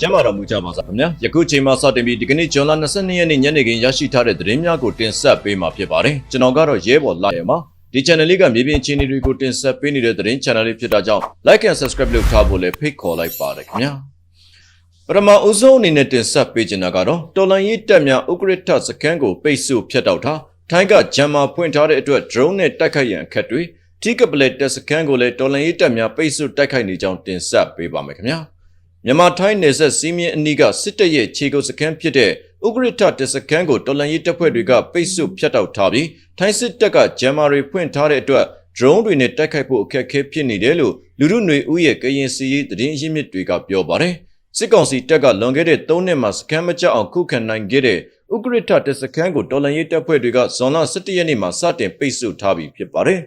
ကျမ်းမာတော်မူကြပါစားခင်ဗျာယခုချိန်မှစတင်ပြီးဒီကနေ့ဇွန်လ22ရက်နေ့ညနေခင်းရရှိထားတဲ့သတင်းများကိုတင်ဆက်ပေးမှာဖြစ်ပါတယ်ကျွန်တော်ကတော့ရဲဘော်လာရမှာဒီ channel လေးကမြေပြင်အခြေအနေတွေကိုတင်ဆက်ပေးနေတဲ့သတင်း channel လေးဖြစ်တာကြောင့် like and subscribe လုပ်ထားဖို့လည်းဖိတ်ခေါ်လိုက်ပါတယ်ခင်ဗျာပထမအဦးဆုံးအနေနဲ့တင်ဆက်ပေးချင်တာကတော့တော်လန်ရေးတပ်များဥက္ကဋ္ဌစခန်းကိုပိတ်ဆို့ဖျက်တောက်ထားထိုင်းကဂျမ်မာဖွင့်ထားတဲ့အတွက် drone နဲ့တိုက်ခိုက်ရန်အခက်တွေထိကပလက်တပ်စခန်းကိုလည်းတော်လန်ရေးတပ်များပိတ်ဆို့တိုက်ခိုက်နေကြောင်းတင်ဆက်ပေးပါမယ်ခင်ဗျာ မြန်မာထိုင်းနယ်စပ်စီးမြင့်အနီးကစစ်တပ်ရဲ့ခြေကုပ်စခန်းဖြစ်တဲ့ဥက္ကဋ္ဌတပ်စခန်းကိုတော်လန်ရေးတပ်ဖွဲ့တွေကပိတ်ဆို့ဖျက်တောက်ထားပြီးထိုင်းစစ်တပ်ကဂျမ်မာတွေဖွင့်ထားတဲ့အတွက် drone တွေနဲ့တိုက်ခိုက်ဖို့အခက်အခဲဖြစ်နေတယ်လို့လူမှုຫນွေဦးရဲ့ကရင်စီရေးသတင်းရင်းမြစ်တွေကပြောပါတယ်စစ်ကောင်စီတပ်ကလွန်ခဲ့တဲ့3နှစ်မှာစခန်းမကျအောင်ခုခံနိုင်ခဲ့တဲ့ဥက္ကဋ္ဌတပ်စခန်းကိုတော်လန်ရေးတပ်ဖွဲ့တွေကဇွန်လ17ရက်နေ့မှာစတင်ပိတ်ဆို့ထားပြီးဖြစ်ပါတယ်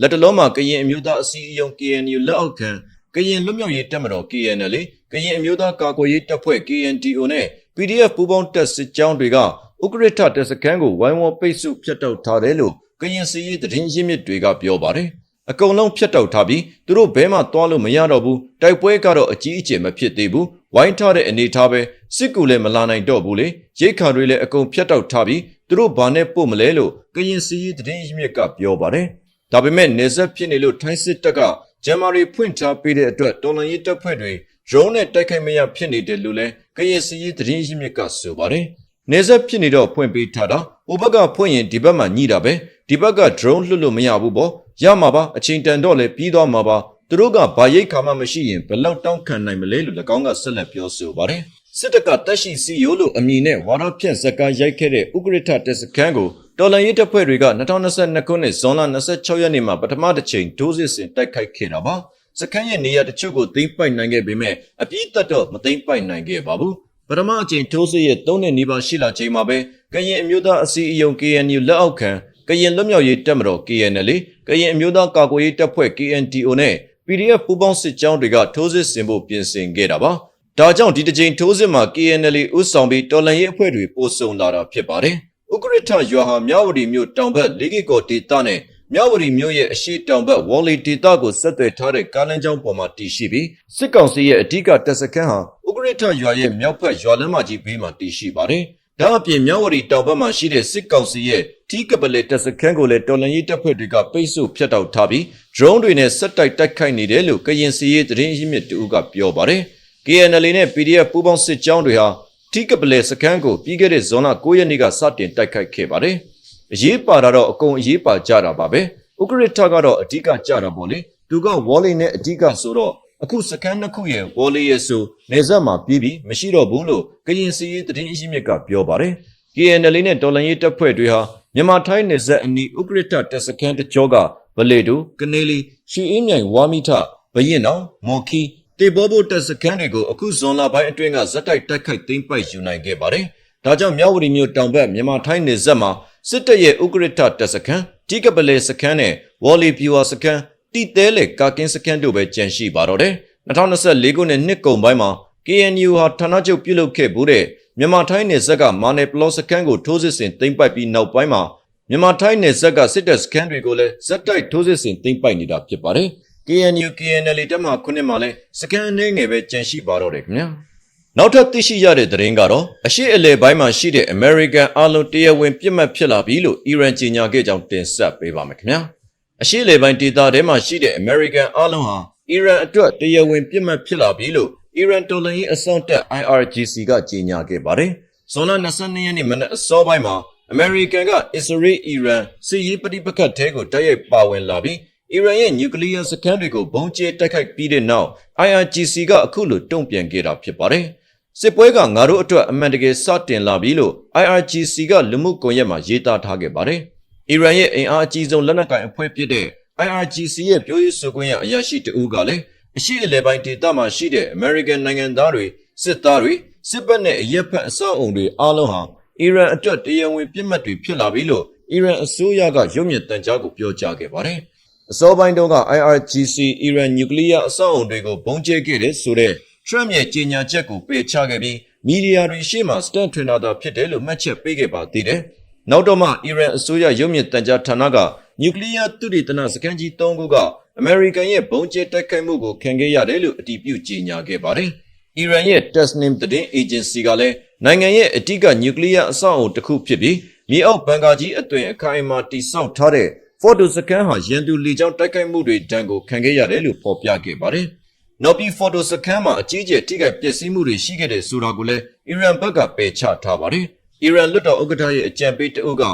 လက်တလုံးမှာကရင်အမျိုးသားအစည်းအရုံး KNU လက်အောက်ခံ ကရင်လွတ်မြောက်ရေးတပ်မတော် KNL ကရင်အမျိုးသားကာကွယ်ရေးတပ်ဖွဲ့ KNDO နဲ့ PDF ပူးပေါင်းတပ်စစ်ကြောင်းတွေကဥက္ကဋ္ဌတပ်စခန်းကိုဝိုင်းဝန်းပိတ်ဆို့ဖျက်တောက်ထားတယ်လို့ကရင်စီရေးသတင်းရင်းမြစ်တွေကပြောပါတယ်။အကုံလုံးဖျက်တောက်ထားပြီးသူတို့ဘဲမှသွားလို့မရတော့ဘူးတိုက်ပွဲကတော့အကြီးအကျယ်မဖြစ်သေးဘူးဝိုင်းထားတဲ့အနေထားပဲစစ်ကူလည်းမလာနိုင်တော့ဘူးလေရိတ်ခါတွေလည်းအကုန်ဖျက်တောက်ထားပြီးသူတို့ဘာနဲ့ပို့မလဲလို့ကရင်စီရေးသတင်းရင်းမြစ်ကပြောပါတယ်။ဒါပေမဲ့နေဆက်ဖြစ်နေလို့ထိုင်းစစ်တပ်က ဂျမ်မာရီဖွင့်ထားပေးတဲ့အတွက်တော်လန်ရေးတပ်ဖွဲ့တွေ drone နဲ့တိုက်ခိုက်မရဖြစ်နေတယ်လို့လည်းကရင်စီရေးသတင်းရင်းမြစ်ကဆိုပါတယ်။နေဆက်ဖြစ်နေတော့ဖွင့်ပေးထားတာဟိုဘက်ကဖွင့်ရင်ဒီဘက်မှာညှိတာပဲဒီဘက်က drone လွတ်လို့မရဘူးပေါ့ရမှာပါအချိန်တန်တော့လည်းပြီးသွားမှာပါသူတို့ကဘာရိတ်ခါမှမရှိရင်ဘယ်လောက်တောင်းခံနိုင်မလဲလို့၎င်းကဆက်လက်ပြောဆိုပါတယ်။စစ်တပ်ကတက်ရှိစီယိုလို့အမည်နဲ့ဝါရဖြန့်ဇက်ကားရိုက်ခဲ့တဲ့ဥက္ကဋ္ဌတက်စခန်းကို တော်လန်ရေးတပ်ဖွဲ့တွေက2022ခုနှစ်ဇွန်လ26ရက်နေ့မှာပထမတစ်ချိန်ဒိုးစစ်ဆင်တိုက်ခိုက်ခဲ့တာပါ။စခန်းရဲ့နေရာတချို့ကိုသိမ်းပိုက်နိုင်ခဲ့ပေမဲ့အပြည့်တက်တော့မသိမ်းပိုက်နိုင်ခဲ့ပါဘူး။ပထမအချိန်ထိုးစစ်ရဲ့၃နှစ်နီးပါးရှိလာချိန်မှာပဲကရင်အမျိုးသားအစည်းအရုံး KNU လက်အောက်ခံကရင်လွတ်မြောက်ရေးတပ်မတော် KNL ကရင်အမျိုးသားကာကွယ်ရေးတပ်ဖွဲ့ KNTO နဲ့ PDF ပူးပေါင်းစစ်ကြောင်းတွေကထိုးစစ်ဆင်ဖို့ပြင်ဆင်ခဲ့တာပါ။ဒါကြောင့်ဒီတစ်ချိန်ထိုးစစ်မှာ KNL ဥဆောင်ပြီးတော်လှန်ရေးအဖွဲ့တွေပို့ဆောင်လာတာဖြစ်ပါတယ်။ ဥက္ကဋ္ဌရွာဟာမြဝတီမြို့တောင်ဘက်၄ကီကိုဒေသနဲ့မြဝတီမြို့ရဲ့အရှိတောင်ဘက်ဝေါ်လီဒေသကိုဆက်သွယ်ထားတဲ့ကားလမ်းကြောင်းပေါ်မှာတည်ရှိပြီးစစ်ကောင်စီရဲ့အဓိကတပ်စခန်းဟာဥက္ကဋ္ဌရွာရဲ့မြောက်ဘက်ရွာလမ်းမကြီးဘေးမှာတည်ရှိပါတယ်။ဒါအပြင်မြဝတီတောင်ဘက်မှာရှိတဲ့စစ်ကောင်စီရဲ့တီးကပလက်တပ်စခန်းကိုလည်းတော်လန်ရေးတပ်ဖွဲ့တွေကပိတ်ဆို့ဖျက်တောက်ထားပြီး drone တွေနဲ့ဆက်တိုက်တိုက်ခိုက်နေတယ်လို့ကရင်စီရေးသတင်းရင်းမြစ်တူကပြောပါတယ်။ KNL နဲ့ PDF ပူးပေါင်းစစ်ကြောင်းတွေဟာ တီးကပလက်စခန်းကိုပြီးခဲ့တဲ့ဇွန်လ9ရက်နေ့ကစတင်တိုက်ခိုက်ခဲ့ပါတယ်။အရေးပါတာတော့အကုန်အရေးပါကြတာပါပဲ။ဥက္ကဋ္ဌကတော့အဓိကကြတာပေါ့လေ။သူကဝေါ်လီနဲ့အဓိကဆိုတော့အခုစကန်နှစ်ခုရဲ့ဝေါ်လီရဲ့ဆိုနေဆက်မှာပြီးပြီးမရှိတော့ဘူးလို့ကရင်စီရေးသတင်းအရင်းမြစ်ကပြောပါတယ်။ KNL နဲ့တော်လန်ရေးတပ်ဖွဲ့တွေဟာမြန်မာထိုင်းနယ်စပ်အနီးဥက္ကဋ္ဌတပ်စခန်းတကြောကဗလေတူကနေလီရှီအင်းမြိုင်ဝါမိထဘရင်နောင်မော်ခီ တေဘောဘိုတပ်စခန်းတွေကိုအခုဇွန်လပိုင်းအတွင်းကဇက်တိုက်တိုက်ခိုက်သိမ်းပိုက်ယူနိုင်ခဲ့ပါတယ်။ဒါကြောင့်မြဝတီမြို့တောင်ဘက်မြန်မာထိုင်းနယ်စပ်မှာစစ်တပ်ရဲ့ဥက္ကဋ္ဌတပ်စခန်းတိကပလေစခန်းနဲ့ဝေါ်လီပြူဝါစခန်းတီတဲလေကာကင်းစခန်းတို့ပဲကြန့်ရှိပါတော့တယ်။2024ခုနှစ်နှစ်ကုန်ပိုင်းမှာ KNU ဟာဌာနချုပ်ပြုလုပ်ခဲ့ဘူးတဲ့မြန်မာထိုင်းနယ်စပ်ကမာနယ်ပလော့စခန်းကိုထိုးစစ်ဆင်သိမ်းပိုက်ပြီးနောက်ပိုင်းမှာမြန်မာထိုင်းနယ်စပ်ကစစ်တပ်စခန်းတွေကိုလည်းဇက်တိုက်ထိုးစစ်ဆင်သိမ်းပိုက်နေတာဖြစ်ပါတယ်။ KNU KNL တက်မှခုနှစ်မှာလည်းစခန်းအနေငယ်ပဲကြန့်ရှိပါတော့တယ်ခင်ဗျာ။နောက်ထပ်သိရှိရတဲ့သတင်းကတော့အရှိအလေပိုင်းမှာရှိတဲ့ American အလုံးတရားဝင်ပြစ်မှတ်ဖြစ်လာပြီလို့အီရန်ကြေညာခဲ့ကြောင်းတင်ဆက်ပေးပါမယ်ခင်ဗျာ။အရှိလေပိုင်းဒေသထဲမှာရှိတဲ့ American အလုံးဟာအီရန်အတွက်တရားဝင်ပြစ်မှတ်ဖြစ်လာပြီလို့အီရန်တော်လှန်ရေးအစောင့်တပ် IRGC ကကြေညာခဲ့ပါတယ်။ဇွန်လ22ရက်နေ့မနက်အစောပိုင်းမှာ American ကအစ္စရေးအီရန်စစ်ရေးပဋိပက္ခထဲကိုတိုက်ရိုက်ပါဝင်လာပြီး အီရန်ရဲ့နျူကလ িয়ার စခန်းတွေကိုဘုံကျဲတိုက်ခိုက်ပြီးတဲ့နောက် IRGC ကအခုလိုတုံ့ပြန်ခဲ့တာဖြစ်ပါတယ်။စစ်ပွဲကငါတို့အတွက်အမှန်တကယ်စတင်လာပြီလို့ IRGC ကလူမှုကွန်ရက်မှာရေးသားထားခဲ့ပါတယ်။အီရန်ရဲ့အင်အားအကြီးဆုံးလက်နက်ကိုင်အဖွဲ့ဖြစ်တဲ့ IRGC ရဲ့ပြောရေးဆိုခွင့်ရအရာရှိတဦးကလည်းအရှိအလဲပိုင်းဒေသမှာရှိတဲ့ American နိုင်ငံသားတွေစစ်သားတွေစစ်ဘက်နဲ့အရက်ဖက်အဆောက်အုံတွေအားလုံးဟာအီရန်အတွက်တရားဝင်ပြစ်မှတ်တွေဖြစ်လာပြီလို့အီရန်အစိုးရကရုံ့မြင့်တန်ကြားကိုပြောကြားခဲ့ပါတယ်။ အစောပိုင်းတုန်းက IRGC အီရန်နျူကလ িয়ার အဆောက်အုံတွေကိုဘုံကျဲခဲ့တဲ့ဆိုတဲ့ Trump ရဲ့ကြေညာချက်ကိုပယ်ချခဲ့ပြီးမီဒီယာတွေရှေ့မှာ stand ထွင်တာသာဖြစ်တယ်လို့မှတ်ချက်ပေးခဲ့ပါသေးတယ်။နောက်တော့မှအီရန်အစိုးရရုံ့မြင့်တန်ကြားဌာနကနျူကလ িয়ার သုတေသနစကန်ကြီး၃ခုကအမေရိကန်ရဲ့ဘုံကျဲတိုက်ခိုက်မှုကိုခံခဲ့ရတယ်လို့အတည်ပြုကြေညာခဲ့ပါတယ်။ အီရန်ရဲ့ Tasnim သတင်းအေဂျင်စီကလည်းနိုင်ငံရဲ့အဓိကနျူကလ িয়ার အဆောက်အုံတစ်ခုဖြစ်ပြီးမြေအောက်ဘန်ကာကြီးအသွင်အခိုင်အမာတည်ဆောက်ထားတဲ့ ဖော်တိုစကန်ဟာရန်သူလေကြောင်းတိုက်ခိုက်မှုတွေတန်ကိုခံခဲ့ရတယ်လို့ဖော်ပြခဲ့ပါတယ်။နောက်ပြီးဖော်တိုစကန်မှာအကြီးအကျယ်ထိခိုက်ပျက်စီးမှုတွေရှိခဲ့တဲ့ဆိုတာကိုလည်းအီရန်ဘက်ကပယ်ချထားပါတယ်။အီရန်လွတ်တော်ဥက္ကဋ္ဌရဲ့အကြံပေးတအုပ်က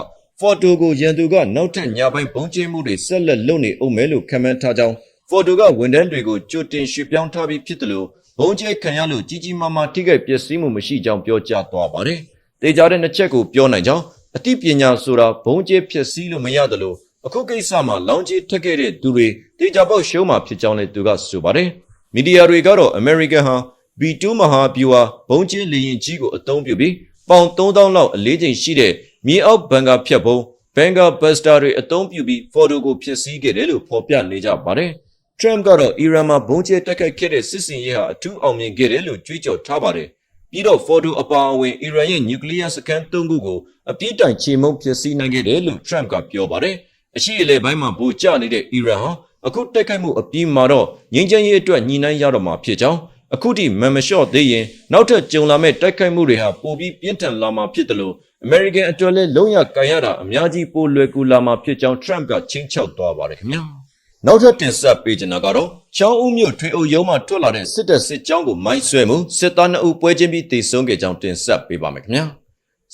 ဖော်တိုကိုရန်သူကနောက်ထပ်ညပိုင်းပုံကျင်းမှုတွေဆက်လက်လုပ်နေအောင်မယ်လို့ခန့်မှန်းထားကြောင်းဖော်တိုကဝန်ထမ်းတွေကိုကြိုတင်ရွှေ့ပြောင်းထားပြီးဖြစ်တယ်လို့ဘုံကျဲခံရလို့ကြီးကြီးမားမားထိခိုက်ပျက်စီးမှုမရှိကြောင်းပြောကြားသွားပါတယ်။တေချာတဲ့နှစ်ချက်ကိုပြောနိုင်ကြောင်းအသိပညာဆိုတာဘုံကျဲဖြစ်စည်းလို့မရတယ်လို့ အခုကိစ္စမှာလောင်ကြီးထက်ခဲ့တဲ့သူတွေတေချာပေါက်ရှုံးမှာဖြစ်ကြောင်းလည်းသူကဆိုပါတယ်။မီဒီယာတွေကတော့ American ဟာ B2 မဟာဗျူဟာဘုံကျဲလေရင်ကြီးကိုအသုံးပြုပြီးပေါင်3000လောက်အလေးချိန်ရှိတဲ့မြေအောက်ဘန်ကာဖြတ်ဘုံဘန်ကာဘတ်စတာတွေအသုံးပြုပြီးဖော်တိုကိုဖြစ်စည်းခဲ့တယ်လို့ဖော်ပြနေကြပါတယ်။ Trump ကတော့အီရန်မှာဘုံကျဲတက်ခိုက်ခဲ့တဲ့စစ်စင်ရေးဟာအထူးအောင်မြင်ခဲ့တယ်လို့ကြွေးကြော်ထားပါတယ်။ပြီးတော့ဖော်တိုအပါအဝင်အီရန်ရဲ့နျူကလ িয়ার စကန်၃ခုကိုအပြစ်တိုင်ချေမှုန်းဖြစ်စည်းနိုင်ခဲ့တယ်လို့ Trump ကပြောပါတယ်။ အရှိအလေပိုင်းမှာဗိုလ်ကျနေတဲ့အီရန်ဟာအခုတိုက်ခိုက်မှုအပြီးမှာတော့ငြိမ်းချမ်းရေးအတွက်ညှိနှိုင်းရတော့မှာဖြစ်ကြောင်းအခုထိမမလျှော့သေးရင်နောက်ထပ်ကြုံလာမဲ့တိုက်ခိုက်မှုတွေဟာပိုပြီးပြင်းထန်လာမှာဖြစ်တယ်လို့ American အတွက်လည်းလုံးရကန်ရတာအများကြီးပိုလွယ်ကူလာမှာဖြစ်ကြောင်း Trump ကချင်းချောက်သွားပါတယ်ခင်ဗျာနောက်ထပ်တင်ဆက်ပေးချင်တာကတော့ချောင်းဦးမြို့ထွေအုပ်ရုံးမှထွက်လာတဲ့စစ်တပ်စစ်ကြောင်းကိုမိုင်းဆွဲမှုစစ်သား2ဦးပွဲချင်းပြီးတေဆုံးခဲ့ကြောင်းတင်ဆက်ပေးပါမယ်ခင်ဗျာ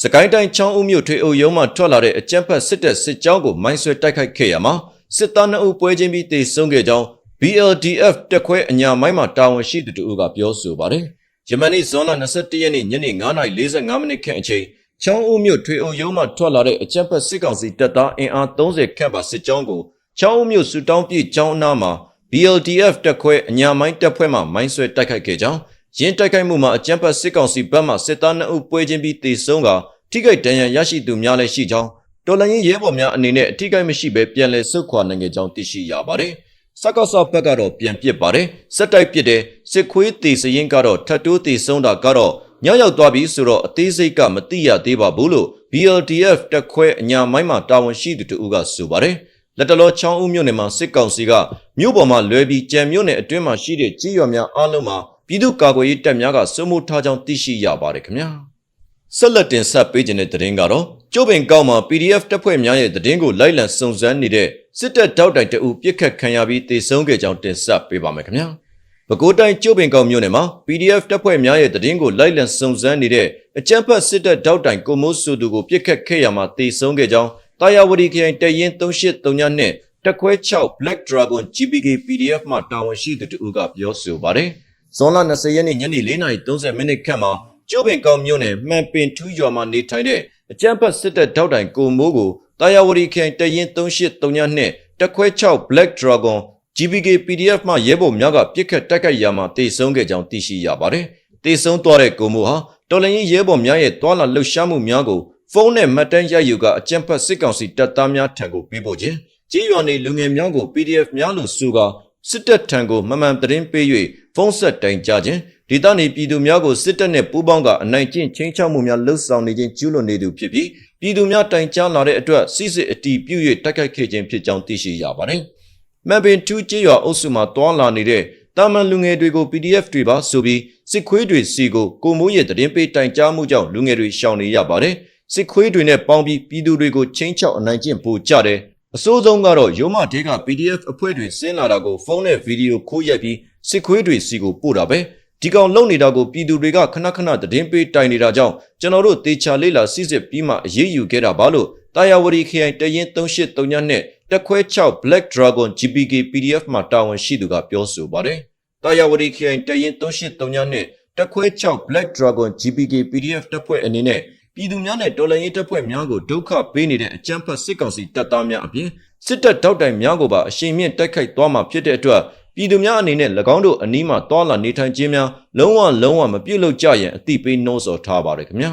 စကိုင်းတိုင်းချောင်းဦးမြို့ထွေအုပ်ရုံးမှထွက်လာတဲ့အကြမ်းဖက်စစ်တပ်စစ်ကြောင်းကိုမိုင်းဆွဲတိုက်ခိုက်ခဲ့ရမှာစစ်သား2ဦးပွဲချင်းပြီးတေဆုံးခဲ့ကြောင်း BLDF တက်ခွဲအညာမိုင်းမှာတာဝန်ရှိသူတို့ကပြောဆိုပါတယ်။ယမန်နေ့ဇွန်လ21ရက်နေ့ညနေ9:45မိနစ်ခန့်အချိန်ချောင်းဦးမြို့ထွေအုပ်ရုံးမှထွက်လာတဲ့အကြမ်းဖက်စစ်ကောင်စီတပ်သားအင်အား30ခန့်ပါစစ်ကြောင်းကိုချောင်းဦးမြို့စူတောင်းပြကျောင်းအနားမှာ BLDF တက်ခွဲအညာမိုင်းတပ်ဖွဲ့မှမိုင်းဆွဲတိုက်ခိုက်ခဲ့ကြောင်း ရင်းတိုက်ခိုက်မှုမှာအကြမ်းဖက်စစ်ကောင်စီဘက်မှစစ်သား2ဦးပွဲချင်းပြီးတေဆုံးကထိခိုက်ဒဏ်ရာရရှိသူများလည်းရှိကြောင်းတော်လှန်ရေးရဲဘော်များအနေနဲ့အထိခိုက်မရှိဘဲပြန်လည်ဆုတ်ခွာနိုင်ခဲ့ကြောင်းသိရှိရပါတယ်။စကော့ဆော့ဘက်ကတော့ပြန်ပစ်ပါတယ်။စက်တိုက်ပစ်တဲ့စစ်ခွေးတေစရင်ကတော့ထတ်တိုးတေဆုံးတာကတော့ညရောက်သွားပြီဆိုတော့အသေးစိတ်ကမသိရသေးပါဘူးလို့ BLDF တက်ခွဲအညာမိုင်းမှာတာဝန်ရှိသူတို့ကဆိုပါတယ်။လက်တလောချောင်းဦးမြို့နယ်မှာစစ်ကောင်စီကမြို့ပေါ်မှာလွဲပြီးကြံမြို့နယ်အတွင်းမှာရှိတဲ့ကြီးရွာများအားလုံးမှာ ပြည်သူ့ကာကွယ်ရေးတပ်များကစုမှုထားကြောင်းသိရှိရပါတယ်ခင်ဗျာ။ဆက်လက်တင်ဆက်ပေးခြင်းတဲ့သတင်းကတော့ကျိုးပင်ကောက်မှာ PDF တပ်ဖွဲ့များရဲ့သတင်းကိုလိုက်လံစုံစမ်းနေတဲ့စစ်တပ်တောက်တိုင်တအုပ်ပြစ်ခတ်ခံရပြီးတေဆုံးခဲ့ကြောင်းတင်ဆက်ပေးပါမယ်ခင်ဗျာ။ပဲခူးတိုင်းကျိုးပင်ကောက်မြို့နယ်မှာ PDF တပ်ဖွဲ့များရဲ့သတင်းကိုလိုက်လံစုံစမ်းနေတဲ့အကြမ်းဖက်စစ်တပ်တောက်တိုင်ကိုမိုးစုသူကိုပြစ်ခတ်ခဲ့ရမှာတေဆုံးခဲ့ကြောင်းတာယာဝတီခရိုင်တရင်3839နဲ့တက်ခွဲ6 Black Dragon GPK PDF မှတာဝန်ရှိသူတို့ကပြောဆိုပါတယ်။ ဇွန်လ20ရက်နေ့ညနေ4:30မိနစ်ခန့်မှာကျိုးပင်ကောက်မြို့နယ်မှန်ပင်ထူးရွာမှာနေထိုင်တဲ့အကြမ်းဖက်စစ်တပ်တောက်တိုင်ကိုမိုးကိုတာယာဝတီခရိုင်တရင်3839နဲ့တက်ခွဲ6 Black Dragon GPK PDF မှရဲဘော်များကပြစ်ခတ်တိုက်ခိုက်ရာမှာတေဆုံးခဲ့ကြောင်းသိရှိရပါတယ်။တေဆုံးသွားတဲ့ကိုမိုးဟာတော်လရင်ရဲဘော်များရဲ့တွာလာလှုပ်ရှားမှုများကိုဖုန်းနဲ့မှတ်တမ်းရိုက်ယူကအကြံဖတ်စစ်ကောင်စီတပ်သားများထံကိုပေးပို့ခြင်းကြီးရွာနေလူငယ်များကို PDF များလို့ဆိုကာ စစ်တပ်ထံကိုမမှန်သတင်းပေး၍ဖုန်းဆက်တိုင်ကြားခြင်းဒေသနေပြည်သူများကိုစစ်တပ်နှင့်ပူးပေါင်းကအနိုင်ကျင့်ချင်းချောက်မှုများလှုပ်ဆောင်နေခြင်းကျူးလွန်နေသူဖြစ်ပြီးပြည်သူများတိုင်ကြားလာတဲ့အတွက်စစ်စစ်အတီးပြုတ်၍တိုက်ခိုက်ခဲ့ခြင်းဖြစ်ကြောင်းသိရှိရပါတယ်။မန်ပင်2ကျေးရွာအုပ်စုမှာတွာလာနေတဲ့တာမန်လူငယ်တွေကို PDF တွေပါဆိုပြီးစစ်ခွေးတွေစီကိုကိုမိုးရဲ့သတင်းပေးတိုင်ကြားမှုကြောင့်လူငယ်တွေရှောင်နေရပါတယ်။စစ်ခွေးတွေနဲ့ပေါင်းပြီးပြည်သူတွေကိုချင်းချောက်အနိုင်ကျင့်ပို့ကြတယ်။ အစိုးဆုံးကတော့ရုံးမတေးက PDF အဖွဲ့တွေဆင်းလာတာကိုဖုန်းနဲ့ဗီဒီယိုခိုးရိုက်ပြီးစစ်ခွေးတွေစီကိုပို့တာပဲ။ဒီကောင်လုံနေတာကိုပြည်သူတွေကခဏခဏသတင်းပေးတိုင်နေတာကြောင့်ကျွန်တော်တို့တေချာလေးလာစစ်စစ်ပြီးမှအရေးယူခဲ့တာပါလို့တာယာဝတီခရိုင်တရင်3839နဲ့တက်ခွဲ6 Black Dragon GPK PDF မှာတာဝန်ရှိသူကပြောဆိုပါတယ်။တာယာဝတီခရိုင်တရင်3839နဲ့တက်ခွဲ6 Black Dragon GPK PDF တပ်ဖွဲ့အနေနဲ့ ပြည်သူများနဲ့တော်လှန်ရေးတပ်ဖွဲ့များကိုဒုက္ခပေးနေတဲ့အကြမ်းဖက်စစ်ကောင်စီတပ်သားများအပြင်စစ်တပ်တောက်တိုင်များကိုပါအရှိန်မြင့်တိုက်ခိုက်သွားမှာဖြစ်တဲ့အတွက်ပြည်သူများအနေနဲ့၎င်းတို့အနီးမှာတွာလာနေထိုင်ခြင်းများလုံးဝလုံးဝမပြုတ်လို့ကြရန်အသိပေးနှိုးဆော်ထားပါတယ်ခင်ဗျာ